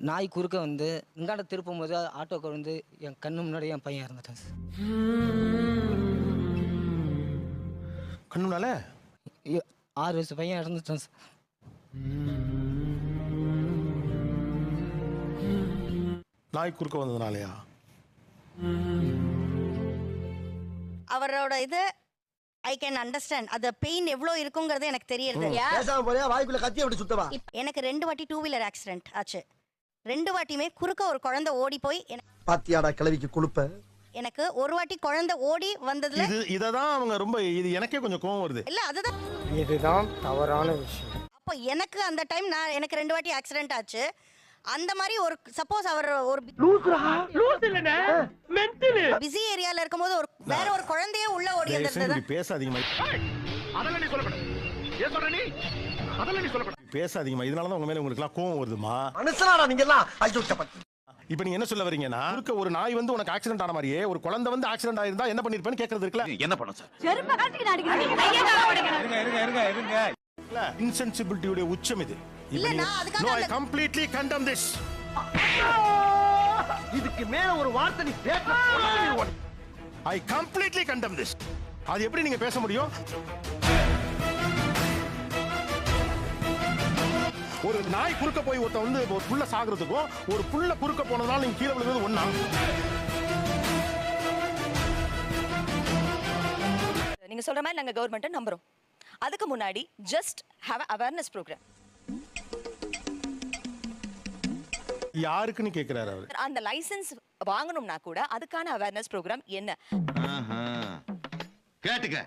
நாய் குறுக்க வந்து இங்காண்ட திருப்பும் போது ஆட்டோக்கார் வந்து என் கண்ணு முன்னாடி என் பையன் இறந்துட்டான் சார். கண்ணுனால ஆறு வயசு பையன் இறந்துட்டான் சார். நாய் குறுக்க வந்ததுனாலயா? அவரோட இது ஐ கேன் அண்டர்ஸ்டாண்ட் அது பெயின் எவ்வளோ இருக்குங்கிறது எனக்கு இப்- எனக்கு ரெண்டு வாட்டி டூ வீலர் ஆக்சிடென்ட் ஆச்சு. ரெண்டு வாட்டியுமே குறுக்க ஒரு குழந்தை ஓடி போய் பாத்தியாடா கிளவிக்கு கொழுப்ப? எனக்கு ஒரு வாட்டி குழந்தை ஓடி வந்ததுல இது இதை தான் அவங்க ரொம்ப இது எனக்கே கொஞ்சம் கோவம் வருது. இல்ல அதுதான் இதுதான் தவறான விஷயம். அப்போ எனக்கு அந்த டைம் நான் எனக்கு ரெண்டு வாட்டி ஆக்சிடென்ட் ஆச்சு. அந்த மாதிரி ஒரு சப்போஸ் அவர் ஒரு பிஸி ஏரியால இருக்கும்போது ஒரு வேற ஒரு குழந்தையே உள்ள ஓடி தயவு செஞ்சு இப்படி பேசாதீங்கம்மா பேசாதீங்கம்மா. இதனால தான் உங்க மேல உங்களுக்குலாம் கோவம் வருதுமா மனுஷனாடா நீங்க எல்லாம் ஐயோ சப்பா இப்போ நீங்க என்ன சொல்ல வரீங்கன்னா குறுக்க ஒரு நாய் வந்து உனக்கு ஆக்சிடென்ட் ஆன மாதிரியே ஒரு குழந்தை வந்து ஆக்சிடென்ட் ஆயிருந்தா என்ன பண்ணிருப்பேன்னு கேக்குறது இருக்குல்ல? என்ன பண்ண சார்? இன்சென்சிபிலிட்டியோட உச்சம் இது. இல்ல, நான் அதுக்காக no I completely condemn this இதுக்கு மேல ஒரு வார்த்தை நீ பேச ஐ கம்ப்ளீட்லி கண்டம் திஸ் அது எப்படி நீங்க பேச முடியும்? ஒரு நாய் குறுக்க போய் ஒருத்தன் வந்து ஒரு புள்ள சாகுறதுக்கும் ஒரு புள்ள குறுக்க போனதுனால நீங்க கீழே விழுந்தது ஒண்ணா? நீங்க சொல்ற மாதிரி நாங்க கவர்மெண்ட்டை நம்புறோம். அதுக்கு முன்னாடி ஜஸ்ட் ஹேவ் அவேர்னஸ் ப்ரோக்ராம் யாருக்குன்னு கேக்குறாரு அவர்? அந்த லைசென்ஸ் வாங்கணும்னா கூட அதுக்கான அவேர்னஸ் ப்ரோக்ராம் என்ன? கேட்டுக்க.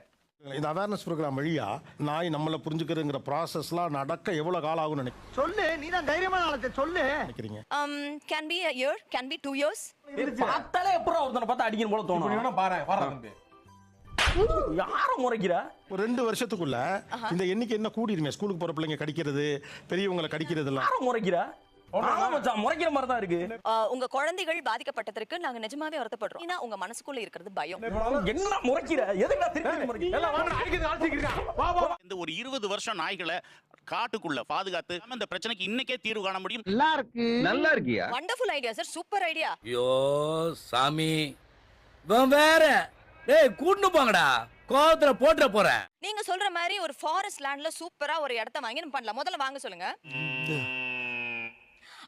இந்த அவேர்னஸ் ப்ரோக்ராம் வழியா நாய் நம்மளை புரிஞ்சுக்கிறதுங்கிற ப்ராசஸ்லாம் நடக்க எவ்வளவு காலம் ஆகும்னு நினை- சொல்லு நீ தான் தைரியமான ஆளத்தை சொல்லு. நினைக்கிறீங்க? Can be year can be two years பார்த்தாலே எப்பறம் ஒருத்தனை பார்த்து அடிக்கணும் போல தோணும். பாரு வர தம்பி. யாரும் முறைக்கிறா? ஒரு ரெண்டு வருஷத்துக்குள்ள இந்த எண்ணிக்கை என்ன கூடிருமே. ஸ்கூலுக்கு போற பிள்ளைங்க கடிக்கிறது பெரியவங்களை கடிக்கிறது எல்லாம் யாரும் முறைக்கிறா? முறைக்கிற மாதிரி தான் இருக்கு உங்க குழந்தைகள் பாதிக்கப்பட்டதற்கு நாங்க நிஜமாவே வருத்தப்படுறோம். ஏன்னா உங்க மனசுக்குள்ள இருக்கிறது பயம். என்ன முறைக்கிற? எதுக்குடா திருப்பி முறைக்கிற? எல்லாம் வாங்க அடிக்கிறது அடிச்சிக்கிறா வா வா வா. இந்த ஒரு இருபது வருஷம் நாய்களை காட்டுக்குள்ள பாதுகாத்து நம்ம இந்த பிரச்சனைக்கு இன்னைக்கே தீர்வு காண முடியும். நல்லா இருக்கு. நல்லா இருக்கியா? Wonderful idea sir super idea ஐயோ சாமி. வேற. டேய் கூட்டு போங்கடா. கோவத்துல போட்டுற போறேன் நீங்க சொல்ற மாதிரி ஒரு ஃபாரஸ்ட் லேண்ட்ல சூப்பரா ஒரு இடத்த வாங்கி நம்ம பண்ணலாம். முதல்ல வாங்க சொல்லுங்க.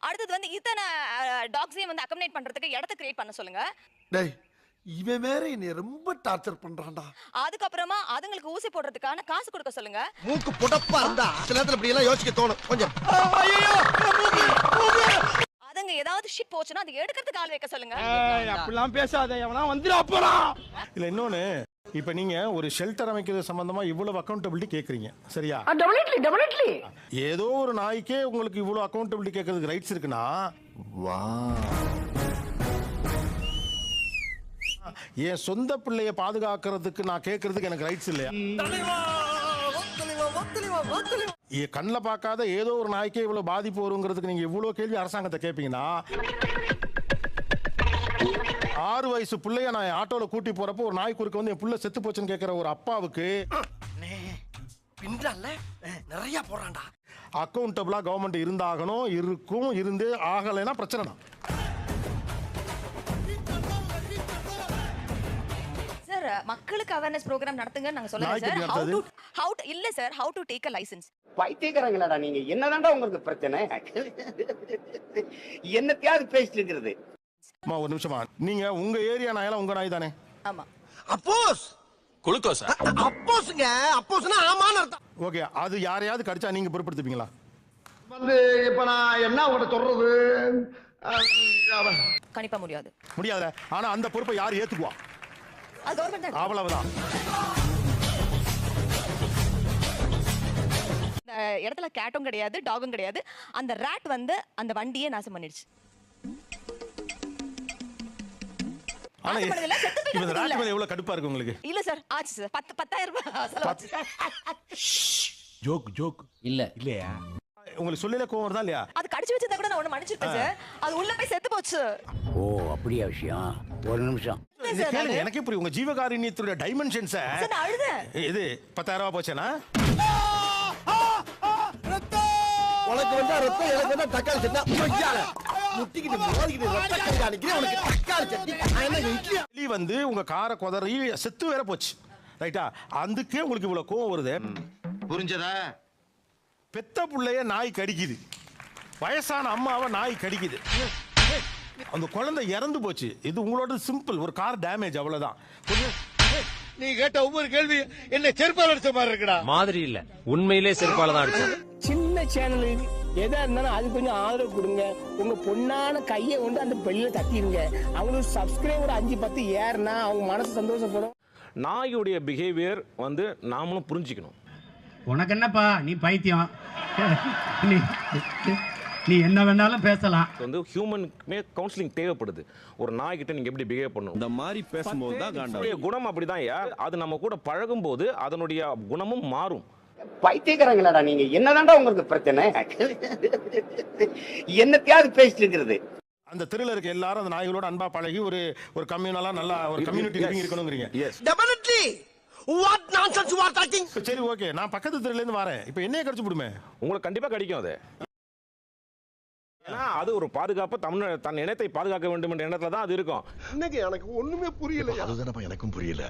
அடுத்தது வந்து இத்தனை டாக்ஸையும் வந்து அக்கமடேட் பண்றதுக்கு இடத்த கிரியேட் பண்ண சொல்லுங்க. டேய் இவன் வேற என்னை ரொம்ப டார்ச்சர் பண்றான்டா. அதுக்கப்புறமா அதுங்களுக்கு ஊசி போடுறதுக்கான காசு கொடுக்க சொல்லுங்க. மூக்கு புடப்பா இருந்தா சில நேரத்துல இப்படி எல்லாம் யோசிக்க தோணும். கொஞ்சம். அதுங்க ஏதாவது ஷிட் போச்சுன்னா அது எடுக்கிறதுக்கு ஆள் வைக்க சொல்லுங்க. அப்படிலாம் பேசாத. எவனா வந்துடா போறான். இல்ல இன்னொன்னு. இப்ப நீங்க ஒரு ஷெல்டர் அமைக்கிறது சம்பந்தமா இவ்வளவு அக்கௌண்டபிலிட்டி கேக்குறீங்க. சரியா? ஏதோ ஒரு நாய்க்கே உங்களுக்கு இவ்வளவு அக்கௌண்டபிலிட்டி கேட்கறதுக்கு ரைட்ஸ் இருக்குன்னா என் சொந்த பிள்ளைய பாதுகாக்கிறதுக்கு நான் கேட்கறதுக்கு எனக்கு ரைட்ஸ் இல்லையா? என் கண்ணில் பார்க்காத ஏதோ ஒரு நாய்க்கே இவ்வளவு பாதிப்பு வருங்கிறதுக்கு நீங்க இவ்வளவு கேள்வி அரசாங்கத்தை கேட்பீங்கன்னா ஆறு வயசு பிள்ளைய நான் ஆட்டோல கூட்டி போறப்போ ஒரு நாய் குறுக்க வந்து என் புள்ள செத்து போச்சுன்னு கேட்கிற ஒரு அப்பாவுக்கு பின்றால நிறைய போறான்டா. அக்கௌண்டபிளா கவர்மெண்ட் இருந்தாகணும் இருக்கும் இருந்து ஆகலைன்னா பிரச்சனை தான். சார் மக்களுக்கு அவேர்னஸ் ப்ரோக்ராம் நடத்துங்க நாங்க சொல்லுங்க நாய்க்கு சார் ஹவு டு இல்ல sir how to take a license பைத்தியக்காரங்களாடா நீங்க. என்னதான்டா உங்களுக்கு பிரச்சனை? என்னத்தையாவது பேசிட்டு இருக்கிறது? அம்மா ஒரு நிமிஷமா நீங்க உங்க ஏரியா நாயெல்லாம் உங்க நாய் தானே? ஆமா. அப்போஸ். குளுக்கோஸா? அப்போஸ்ங்க. அப்போஸ்னா ஆமான்னு அர்த்தம். ஓகே அது யாரையாவது கடிச்சா நீங்க பொறுப்படுத்துப்பீங்களா வந்து இப்ப நான் என்ன உங்கள்ட்ட சொல்றது? கணிப்ப முடியாது. முடியாதுல. ஆனா அந்த பொறுப்பை யார் ஏத்துக்குவா? அது கவர்மெண்ட் தான் அவ்வளவுதான். இந்த இடத்துல கேட்டும் கிடையாது டாகும் கிடையாது. அந்த ராட் வந்து அந்த வண்டியே நாசம் பண்ணிடுச்சு. ஆனா செத்து இப்ப எவ்வளவு கடுப்பா இருக்கு உங்களுக்கு? இல்ல சார். ஆச்சு சார். பத்து பத்தாயிரம் ரூபாய் ஜோக் ஜோக். இல்ல. இல்லையா? உங்களுக்கு சொல்லல கோவம் வருதா இல்லையா? அது கடிச்சு வச்சிருந்தா கூட நான் ஒண்ணு மன்னிச்சிருப்பேன் சார். அது உள்ள போய் செத்து போச்சு. ஓ அப்படியா விஷயம்? ஒரு நிமிஷம். எனக்கே புரியும். உங்க ஜீவகாருண்யத்துடைய டைமென்ஷன்ஸ இது பத்தாயிரம் ரூபாய் போச்சேனா? உனக்கு வந்தா ரத்தம் எனக்கு வந்தா தக்காளி சட்னா முட்டிக்கிட்டு மோதிக்கிட்டு ரத்த கை காணிக்கிறேன் உனக்கு தக்காளி சட்னி நான் என்ன இட்லி எலி வந்து உங்க காரை குதறி செத்து வேற போச்சு. ரைட்டா? அதுக்கே உங்களுக்கு இவ்வளவு கோவம் வருது. புரிஞ்சதா? பெத்த புள்ளைய நாய் கடிக்குது. வயசான அம்மாவை நாய் கடிக்குது. அந்த குழந்தை இறந்து போச்சு. இது உங்களோட சிம்பிள் ஒரு கார் டேமேஜ் அவ்வளவுதான். நீ கேட்ட ஒவ்வொரு கேள்வி என்ன செருப்பால் அடிச்ச மாதிரி இருக்குடா. மாதிரி இல்ல. உண்மையிலே செருப்பால தான் அடிச்சேன் சின்ன சேனல் எதா இருந்தாலும் அது கொஞ்சம் ஆதரவு கொடுங்க. உங்க பொண்ணான கையை கொண்டு அந்த பெல்ல தட்டிடுங்க அவங்களுக்கு சப்ஸ்கிரைபர் அஞ்சு பத்து ஏறுனா அவங்க மனசு சந்தோஷப்படும். நாயுடைய பிஹேவியர் வந்து நாமளும் புரிஞ்சுக்கணும். உனக்கு என்னப்பா? நீ பைத்தியம். நீ நீ என்ன வேணாலும் பேசலாம். வந்து ஹியூமனுக்குமே கவுன்சிலிங் தேவைப்படுது. ஒரு நாய்கிட்ட நீங்க எப்படி பிஹேவ் பண்ணணும்? இந்த மாதிரி பேசும்போது தான் குணம் அப்படிதான் ஐயா அது நம்ம கூட பழகும் போது அதனுடைய குணமும் மாறும். பைத்தியக்காரங்களாடா நீங்க. என்னதான்டா உங்களுக்கு பிரச்சனை? என்னத்தையாவது பேசிட்டு இருக்கிறது. அந்த தெருல இருக்க எல்லாரும் அந்த நாய்களோட அன்பா பழகி ஒரு ஒரு கம்யூனலா நல்லா ஒரு community living இருக்கணுங்கிறீங்க. Yes definitely what nonsense you are talking சரி ஓகே நான் பக்கத்து தெருல இருந்து வரேன். இப்போ என்னைய கடிச்சு விடுமே உங்களுக்கு கண்டிப்பா கிடைக்கும் அது. ஏன்னா அது ஒரு பாதுகாப்பு தமிழ் தன் இனத்தை பாதுகாக்க வேண்டும் என்ற எண்ணத்துல தான் அது இருக்கும். இன்னைக்கு எனக்கு ஒண்ணுமே புரியல அதுதானப்பா எனக்கும் புரியல.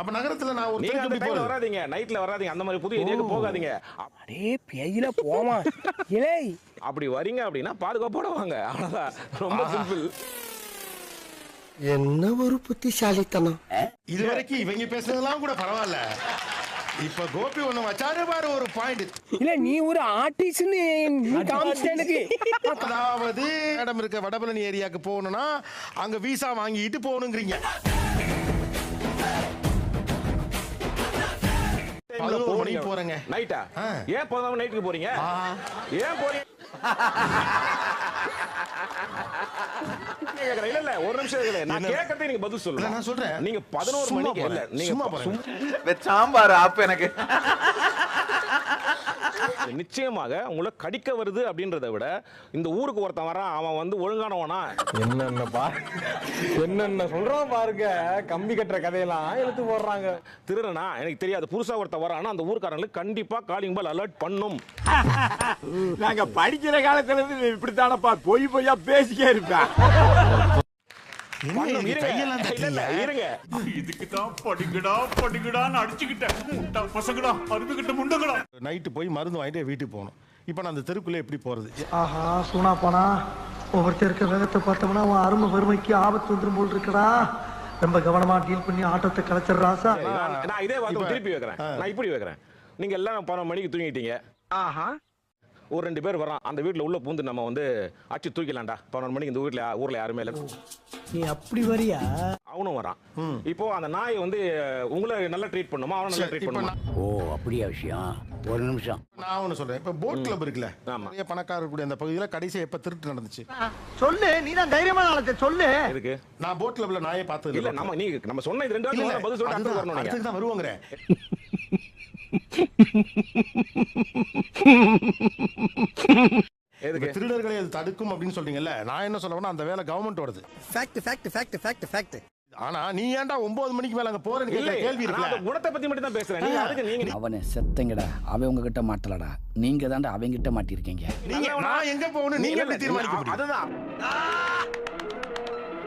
அப்ப நகரத்துல நான் ஒரு நீங்க அந்த டைம்ல வராதீங்க. நைட்ல வராதீங்க. அந்த மாதிரி புது ஏரியாக்கு போகாதீங்க. அடே பேயில போமா. இலே. அப்படி வரீங்க அப்படின்னா பாதுகாப்போட வாங்க. அவ்வளவுதான். ரொம்ப சிம்பிள் என்ன ஒரு புத்திசாலித்தனம். இது வரைக்கும் இவங்க பேசுனதெல்லாம் கூட பரவாயில்ல. இப்ப கோபி ஒண்ணு வச்சாரு பாரு ஒரு பாயிண்ட் இல்ல நீ ஒரு ஆர்டிஸ்ட்னு நீ காமிச்சிட்ட எனக்கு. அதாவது மேடம் இருக்க வடபழனி ஏரியாக்கு போகணும்னா அங்க விசா வாங்கிட்டு போகணுங்கிறீங்க. பதினோரு மணிக்கு போறேங்க. நைட்டா ஆ. ஏன் பதினொரு நைட்டுக்கு போறீங்க? ஏன் போறீங்க. இல்ல இல்ல ஒரு நிமிஷம் இல்ல நான் என்ன? கேட்கறதுக்கு நீங்க பதில் சொல்லுங்க நான் சொல்றேன். நீங்க பதினோரு மணிக்கு இல்ல. நீங்க சும்மா ப- போறேன். சும்மா- சாம்பார் ஆப் எனக்கு நிச்சயமாக உங்களை கடிக்க வருது அப்படின்றத விட இந்த ஊருக்கு ஒருத்தன் வரான் அவன் வந்து ஒழுங்கானவனா? என்னென்னப்பா என்னென்ன சொல்றோம் பாருங்க. கம்பி கட்டுற கதையெல்லாம் எடுத்து போடுறாங்க. திருடனா? எனக்கு தெரியாது. புதுசா ஒருத்தன் வரானா அந்த ஊருக்காரங்களுக்கு கண்டிப்பா காலிங் பால் அலர்ட் பண்ணும். நாங்க படிக்கிற காலத்துல இருந்து இப்படித்தானப்பா பொய் பொய்யா பேசிக்கே இருப்பேன். நைட்டு போய் மருந்து வாங்கிட்டு வீட்டுக்கு போகணும். இப்போ நான் அந்த தெருக்குள்ளே எப்படி போறது? ஆஹா சூனா போனா ஒவ்வொருத்தர் இருக்க வேகத்தை பார்த்தோம்னா அவன் அருமை வறுமைக்கு ஆபத்து வந்துரும் போல் இருக்கடா. ரொம்ப கவனமா டீல் பண்ணி ஆட்டத்தை கலைச்சிடுறாசா சரி, நான் இதே வார்த்தை திருப்பி வைக்கிறேன். நான் இப்படி வைக்கிறேன். நீங்க எல்லாம் பன்னெண்டு மணிக்கு தூங்கிட்டீங்க. ஆஹா. ஒரு ரெண்டு பேர் வரான் அந்த வீட்ல உள்ள பூந்து நம்ம வந்து அடிச்சு தூக்கிலாம்டா பன்னெண்டு மணிக்கு இந்த வீட்ல ஊர்ல யாருமே இல்லை. நீ அப்படி வரியா? அவனும் வரான் இப்போ அந்த நாய் வந்து உங்களை நல்லா ட்ரீட் பண்ணுமா? அவனை நல்லா ட்ரீட் பண்ணுமா? ஓ அப்படியா விஷயம். ஒரு நிமிஷம். நான் ஒன்று சொல்றேன். இப்போ போட் கிளப் இருக்குல்ல ஆமா. நிறைய பணக்காரர் கூட அந்த பகுதியில் கடைசியாக எப்போ திருட்டு நடந்துச்சு? சொல்லு. நீ தான் தைரியமான ஆளத்தை சொல்லு. எதுக்கு? நான் போட் கிளப்ல நாயே பார்த்தது இல்ல நம்ம நீங்க நம்ம சொன்ன இது ரெண்டு வாரத்துக்கு பதில் சொல்லிட்டு அடுத்து வரணும் அடுத்துக்கு தான் வருவோங்கிறேன் திருடர்களை அது தடுக்கும் அப்படின்னு சொல்றீங்கல்ல நான் என்ன சொல்ல அந்த வேலை கவர்மெண்டோடது fact fact fact fact fact ஆனா நீ ஏன்டா ஒன்பது மணிக்கு மேல அங்க போறேன்னு இல்ல கேட்கிற கேள்வி அந்த குணத்தை பத்தி மட்டும் தான் பேசுறேன் நீங்க அதுக்கு நீங்க அவனை செத்தங்கடா அவன் உங்ககிட்ட மாட்டலடா. நீங்க தாண்டா அவங்கிட்ட மாட்டிருக்கீங்க. நீங்க நான் எங்க போகணும் நீங்க எப்படி தீர்மானிக்க முடியும்? அதுதான்.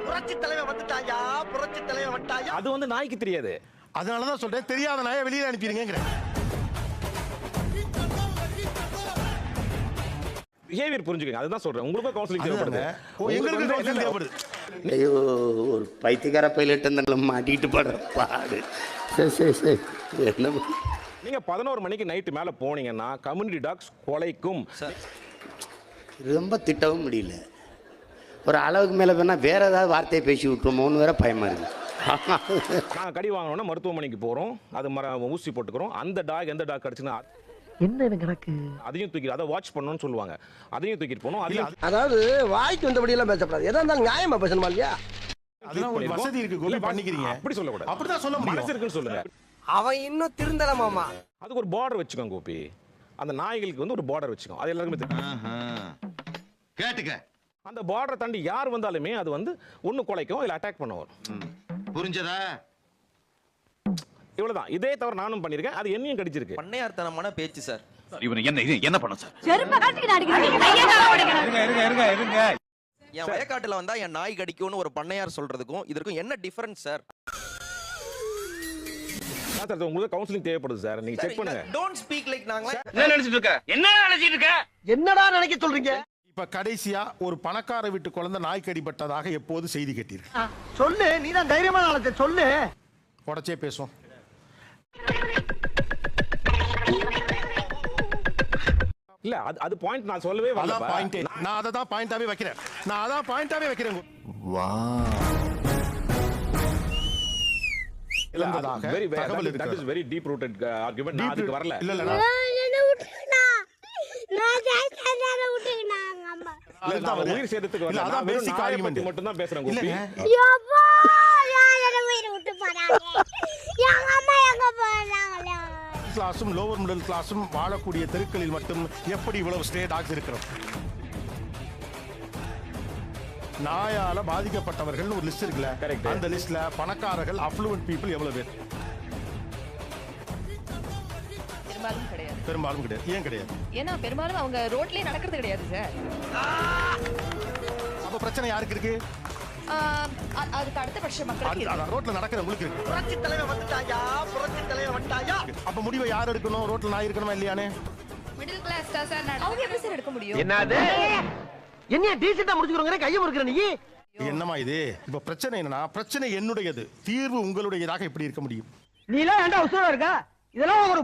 புரட்சி தலைவன் வந்துட்டாயா? புரட்சி தலைவன் வந்துட்டாயா? அது வந்து நாய்க்கு தெரியாது. அதனாலதான் சொல்றேன் தெரியாத நாயை வெளியில அனுப்பிடுங்கிறேன் பிஹேவியர் புரிஞ்சுக்கங்க. அதுதான் சொல்றேன். உங்களுக்கும் கவுன்சிலிங். தேவைப்படுது. எங்களுக்கு கவுன்சிலிங் தேவைப்படுது. ஐயோ ஒரு பைத்தியக்கார பைலட் இருந்தாங்கள மாட்டிக்கிட்டு படுற பாடு. சரி சரி சரி என்ன பண்றது? நீங்க பதினோரு மணிக்கு நைட்டு மேல போனீங்கன்னா கம்யூனிட்டி டாக்ஸ் கொலைக்கும். ரொம்ப திட்டவும் முடியல. ஒரு அளவுக்கு மேலே வேணா வேற ஏதாவது வார்த்தையை பேசி விட்டுருமோன்னு வேற பயமா இருக்கு. நாங்க கடி வாங்கணும்னா மருத்துவமனைக்கு போறோம். அது மர ஊசி போட்டுக்கிறோம். அந்த டாக் எந்த டாக் கடிச்சுன்னா என்ன எனக்கு கணக்கு அதையும் தூக்கி அதை வாட்ச் பண்ணணும்னு சொல்லுவாங்க. அதையும் தூக்கிட்டு போகணும் அதையும் அதாவது வாய்க்கு வந்தபடி எல்லாம் பேசக்கூடாது எதா இருந்தாலும் நியாயமா பேசணுமா இல்லையா? அதெல்லாம் ஒரு வசதி இருக்கு கோபி பண்ணிக்கிறீங்க. அப்படி சொல்லக்கூடாது அப்படிதான் சொல்ல மனசு முடியும் இருக்குன்னு சொல்லுங்க. அவன் இன்னும் திருந்தல மாமா. அதுக்கு ஒரு பார்டர் வச்சுக்கோங்க கோபி. அந்த நாய்களுக்கு வந்து ஒரு பார்டர் வச்சுக்கோங்க. அது எல்லாருக்குமே தெரியும். கேட்டுக்க. அந்த பார்டரை தாண்டி யார் வந்தாலுமே அது வந்து ஒண்ணு குலைக்கும் இல்லை அட்டாக் பண்ண வரும். புரிஞ்சதா? இவ்வளவுதான். இதே தவிர நானும் பண்ணியிருக்கேன். அது என்னையும் கடிச்சிருக்கு. பண்ணையார்த்தனமான பேச்சு சார். இவனை என்ன இது என்ன பண்ண சார்? என் வயக்காட்டுல வந்தா என் நாய் கடிக்கும்னு ஒரு பண்ணையார் சொல்றதுக்கும் இதற்கும் என்ன டிஃபரன்ஸ் சார்? சார் உங்களுக்கு கவுன்சிலிங் தேவைப்படுது சார். நீங்க செக் பண்ணுங்க. டோன்ட் ஸ்பீக் லைக் நாங்க என்ன நினைச்சிட்டு இருக்க? என்ன நினைச்சிட்டு இருக்க? என்னடா நினைக்க சொல்றீங்க? இப்ப கடைசியா ஒரு பணக்கார வீட்டு குழந்தை நாய் கடிபட்டதாக எப்போது செய்தி கேட்டீர்கள்? சொல்லு. நீ தான் தைரியமான சொல்லு. உடச்சே பேசும் இல்ல அது அது பாயிண்ட் நான் சொல்லவே வரல பாயிண்டே நான் அதை தான் பாயிண்டாவே வைக்கிறேன். நான் அதான் பாயிண்டாவே வைக்கிறேன். இழந்ததாக வெரி தகவல் that. Is very deep rooted argument நான் அதுக்கு வரல. இல்ல இல்ல நான். உயிர் சேதத்துக்கு இல்ல, வரல அதான் argument. பத்தி மட்டும் தான் பேசுறேன் கோபி. கிளாஸும் லோவர் மிடில் கிளாஸும் வாழக்கூடிய தெருக்களில் மட்டும் எப்படி இவ்வளவு ஸ்டே டாக்ஸ் இருக்கிறோம்? நாயால பாதிக்கப்பட்டவர்கள் ஒரு லிஸ்ட் இருக்குல்ல? Correct. அந்த லிஸ்ட்ல பணக்காரர்கள் அஃப்ளூவன்ட் பீப்புள் எவ்வளவு பேர்? பெரும்பாலும் கிடையாது. பெரும்பாலும் கிடையாது. ஏன் கிடையாது? ஏன்னா பெரும்பாலும் அவங்க ரோட்லயே நடக்கிறது கிடையாது சார். அப்ப பிரச்சனை யாருக்கு இருக்கு? அதுக்கு அடுத்த பட்ச மக்களுக்கு அது- இருக்கு. அதான், ரோட்ல நடக்கிறவங்களுக்கு இருக்கு புரட்சி தலைவர் வந்துட்டாயா? புரட்சி தலைவர் வந்துட்டாயா? அப்ப முடிவை யார் எடுக்கணும்? ரோட்ல நாய் இருக்கணுமா இல்லையானே? மிடில் கிளாஸ் தான் சார் அவங்க எப்படி சார் எடுக்க முடியும்? என்னது? என்னைய டீசெண்டா முடிச்சுக்கிறோங்க கையை முறுக்குற நீ? என்னமா இது? இப்ப பிரச்சனை என்னன்னா பிரச்சனை என்னுடையது. தீர்வு உங்களுடையதாக எப்படி இருக்க முடியும். நீ எல்லாம் ஏன்டா உசுரா இருக்கா? இதெல்லாம் ஒரு